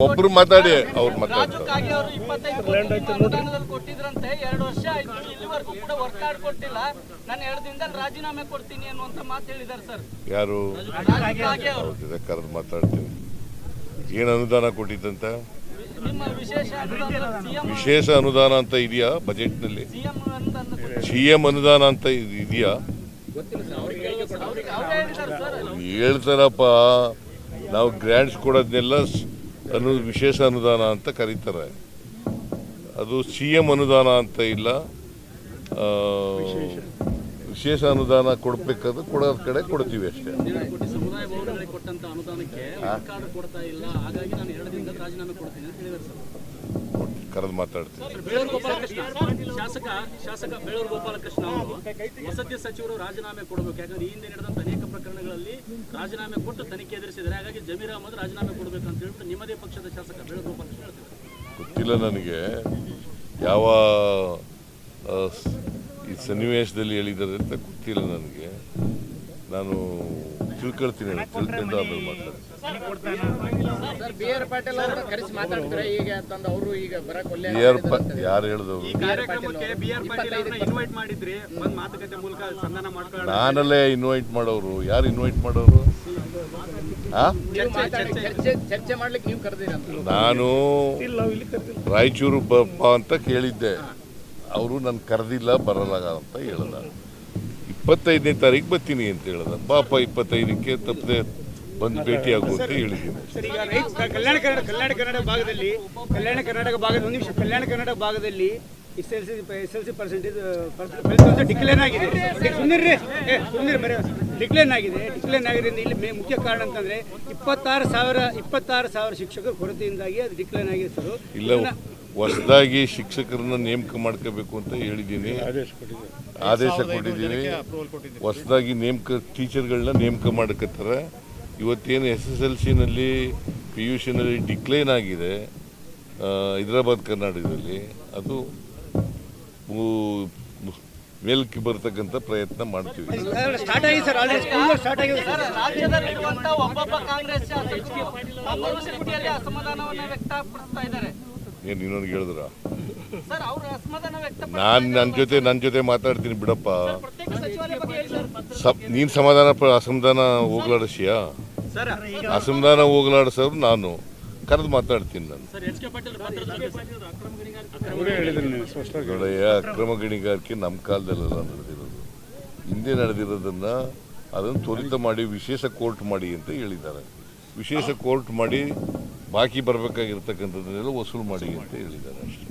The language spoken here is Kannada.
ಒಬ್ರು ಮಾತಾಡಿ ಅವ್ರು ಮಾತಾಡ್ತಾರೆ. ಕಾಗೆ ಅವರು ಇಪ್ಪತ್ತೈದು ಕೋಟಿ ಕೊಟ್ಟಿದ್ರಂತೆ ಎರಡು ವರ್ಷ ಆಯ್ತು. ಇಲ್ಲಿವರೆಗೂ ಕೂಡ ವರ್ಕ್ ಕಾರ್ಡ್ ಕೊಟ್ಟಿಲ್ಲ ನಾನು ಎರಡು ದಿನದಲ್ಲಿ ರಾಜೀನಾಮೆ ಕೊಡ್ತೀನಿ ಅನ್ನುವಂತ ಮಾತು ಹೇಳಿದ್ದಾರೆ ಸರ್. ಯಾರು? ಕರೆದು ಮಾತಾಡ್ತೀನಿ. ಏನು ಅನುದಾನ ಕೊಟ್ಟಿದ್ದಂತ? ನಿಮ್ಮ ವಿಶೇಷ ಅನುದಾನ ಅಂತ ಇದೆಯಾ ಬಜೆಟ್ನಲ್ಲಿ? ಸಿಎಂ ಅನುದಾನ ಸಿ ಎಂ ಅನುದಾನ ಅಂತ ಇದ್- ಇದೆಯಾ? ಹೇಳ್ತಾರಪ್ಪ. ನಾವು ಗ್ರ್ಯಾಂಡ್ಸ್ ಕೊಡೋದನ್ನೆಲ್ಲ ಸ್- ಅನು ವಿಶೇಷ ಅನುದಾನ ಅಂತ ಕರೀತಾರೆ. ಅದು ಸಿ ಎಂ ಅನುದಾನ ಅಂತ ಇಲ್ಲ. ವಿಶೇಷ ಅನುದಾನ ಕೊಡಬೇಕಾದ್ರೆ ಕೊಡೋ ಕಡೆ ಕೊಡ್ತೀವಿ ಅಷ್ಟೇ. ಕರೆದು ಮಾತಾಡ್ತೀವಿ ಶಾಸಕ ಶಾಸಕ ಬೇಳೂರು ಗೋಪಾಲಕೃಷ್ಣ ವಸತಿ ಸಚಿವರು ರಾಜೀನಾಮೆ ಕೊಡಬೇಕು. ಯಾಕಂದ್ರೆ ಈ ಹಿಂದೆ ನಡೆದಂತ ಅನೇಕ ಪ್ರಕರಣಗಳಲ್ಲಿ ರಾಜೀನಾಮೆ ಕೊಟ್ಟು ತನಿಖೆ ಎದುರಿಸಿದ್ದಾರೆ. ಹಾಗಾಗಿ ಜಮೀರ್ ಅಹಮದ್ ರಾಜೀನಾಮೆ ಕೊಡಬೇಕು ಅಂತ ಹೇಳ್ಬಿಟ್ಟು ನಿಮ್ಮದೇ ಪಕ್ಷದ ಶಾಸಕ ಬೇಳೂರು ಅಂತ ಹೇಳ್ತಿದ್ದಾರೆ. ಗೊತ್ತಿಲ್ಲ ನನಗೆ. ಯಾವ ಈ ಸನ್ನಿವೇಶದಲ್ಲಿ ಹೇಳಿದ್ದಾರೆ ಅಂತ ಗೊತ್ತಿಲ್ಲ ನನಗೆ. ನಾನು ತಿಳ್ಕೊಳ್ತೀನಿ ತಿಳ್ಕೊಂಡು ಆಮೇಲೆ ಮಾತಾಡ್ತೀನಿ. ಸರ್ ಬಿ ಆರ್ ಪಾಟೀಲ್ ಅವರು ಕರೆಸಿ ಮಾತಾಡಿದ್ರೆ ಈಗ ತಂದು ಅವರು ಈಗ ಬರಕ್ ಒಳ್ಳೆ ಯಾರು ಪ ಯಾರು ಹೇಳಿದವರು? ಕಾರ್ಯಕ್ರಮಕ್ಕೆ ಬಿ ಆರ್ ಪಾಟೀಲ್ ಅವರನ್ನ ಇನ್ವೈಟ್ ಮಾಡಿದ್ರಿ. ಬಂದ್ ಮಾತುಕತೆ ಮೂಲಕ ಸಂಧಾನ ಮಾಡ್ಕೊಳ್ಳೋಣ. ನಾನಲ್ಲೇ ಇನ್ವೈಟ್ ಮಾಡೋರು. ಯಾರು ಇನ್ವೈಟ್ ಮಾಡೋರು? ಆ? ಚರ್ಚೆ ಚರ್ಚೆ ಮಾಡ್ಲಿಕ್ಕೆ ನೀವು ಕರೆದಿರಂತ ನಾನು ರಾಯಚೂರು ಬಪ್ಪ ಅಂತ ಕೇಳಿದ್ದೆ. ಅವರು ನನ್ನ ಕರೆದಿಲ್ಲ ಬರಲ್ಲ ಅಂತ ಹೇಳ್ದ ಇಪ್ಪತ್ತೈದನೇ ತಾರೀಕು ಬರ್ತೀನಿ ಅಂತ ಹೇಳಿದ. ಪಾಪ ಇಪ್ಪತ್ತೈದಕ್ಕೆ ತಪ್ಪದೆ ಬಂದು ಭೇಟಿ ಆಗುವಂತ ಹೇಳಿದ್ದೀನಿ. ಕಲ್ಯಾಣ ಕರ್ನಾಟಕ ಕಲ್ಯಾಣ ಕರ್ನಾಟಕ ಭಾಗದಲ್ಲಿ, ಕಲ್ಯಾಣ ಕರ್ನಾಟಕ ಭಾಗದ, ಒಂದು ನಿಮಿಷ, ಕಲ್ಯಾಣ ಕರ್ನಾಟಕ ಭಾಗದಲ್ಲಿ S L C S L C percentage ಫಲಿತಾಂಶ ಡಿಕ್ಲೇನ್ ಆಗಿದೆ. ಏ ಬರೀ ಡಿಕ್ಲೇನ್ ಆಗಿದೆ ಡಿಕ್ಲೇನ್ ಆಗಿರೋದ್ರಿಂದ ಇಲ್ಲಿ ಮೇ- ಮುಖ್ಯ ಕಾರಣ ಅಂತಂದ್ರೆ ಇಪ್ಪತ್ತಾರು ಸಾವಿರ ಇಪ್ಪತ್ತಾರು ಸಾವಿರ ಶಿಕ್ಷಕರ ಕೊರತೆಯಿಂದಾಗಿ ಅದು ಡಿಕ್ಲೇನ್ ಆಗಿದೆ ಸರ್. ಇಲ್ಲ ಹೊಸದಾಗಿ ಶಿಕ್ಷಕರನ್ನ ನೇಮಕ ಮಾಡ್ಕೋಬೇಕು ಅಂತ ಹೇಳಿದ್ದೀನಿ. ಆದೇಶ ಕೊಟ್ಟಿದ್ದೀನಿ ಹೊಸದಾಗಿ ನೇಮಕ ಟೀಚರ್ಗಳನ್ನ ನೇಮಕ ಮಾಡ್ಕತ್ತಾರೆ ಇವತ್ತೇನು ಎಸ್ ಎಸ್ ಎಲ್ ಸಿನಲ್ಲಿ ಪಿ ಯು ಸಿನಲ್ಲಿ ಡಿಕ್ಲೈನ್ ಆಗಿದೆ ಹೈದರಾಬಾದ್ ಕರ್ನಾಟಕದಲ್ಲಿ. ಅದು ಮೇಲಕ್ಕೆ ಬರ್ತಕ್ಕಂಥ ಪ್ರಯತ್ನ ಮಾಡ್ತೀವಿ. ಸ್ಟಾರ್ಟ್ ಆಗಿದೆ ಸರ್ ಆಲ್ರೆಡಿ ಸ್ಟಾರ್ಟ್ ಆಗಿದೆ ಸರ್. ರಾಜ್ಯದಲ್ಲಿರುವಂತ ಒಬ್ಬೊಬ್ಬ ಕಾಂಗ್ರೆಸ್ ಶಾಸಕರು ಮಂಗಳೂರು ಸಿಟಿಯಲ್ಲಿ ಅಸಮಾಧಾನವನ್ನ ವ್ಯಕ್ತಪಡಿಸ್ತಾ ಇದ್ದಾರೆ. ಏನು ಇನ್ನೊಂದು ಹೇಳಿದ್ರ? ಸರ್ ಅವರು ಅಸಮಾಧಾನ ವ್ಯಕ್ತಪಡಿಸ್ತಾ ನಾನು ನನ್ನ ಜೊತೆ ನನ್ನ ಜೊತೆ ಮಾತಾಡ್ತೀನಿ ಬಿಡಪ್ಪ. ಪ್ರತ್ಯೇಕ ಸಚಿವಾಲಯ ಬಗ್ಗೆ ಹೇಳಿ ಸರ್ ಸಪ್ ನೀನು ಸಮಾಧಾನ ಪ ಅಸಮಾಧಾನ ಹೋಗ್ಲಾಡಿಸಿಯಾ? ಸರ್ ಅಸಮಾಧಾನ ಹೋಗ್ಲಾಡಿಸೋರು ನಾನು. ಕರೆದು ಮಾತಾಡ್ತೀನಿ ನಾನು. ಸರ್ ಎಚ್ ಕೆ ಪಾಟೀಲ್ ಅಕ್ರಮ ಗಣಿಗಾರಿಕೆ ನೋಡಯ್ಯ ಅಕ್ರಮ ಗಣಿಗಾರಿಕೆ ನಮ್ಮ ಕಾಲದಲ್ಲೆಲ್ಲ ನಡೆದಿರೋದು. ಹಿಂದೆ ನಡೆದಿರೋದನ್ನ ಅದನ್ನು ತ್ವರಿತ ಮಾಡಿ ವಿಶೇಷ ಕೋರ್ಟ್ ಮಾಡಿ ಅಂತ ಹೇಳಿದ್ದಾರೆ. ವಿಶೇಷ ಕೋರ್ಟ್ ಮಾಡಿ ಬಾಕಿ ಬರಬೇಕಾಗಿರ್ತಕ್ಕಂಥದ್ದನ್ನೆಲ್ಲ ವಸೂಲು ಮಾಡಿ ಅಂತ ಹೇಳಿದ್ದಾರೆ ಅಷ್ಟೇ.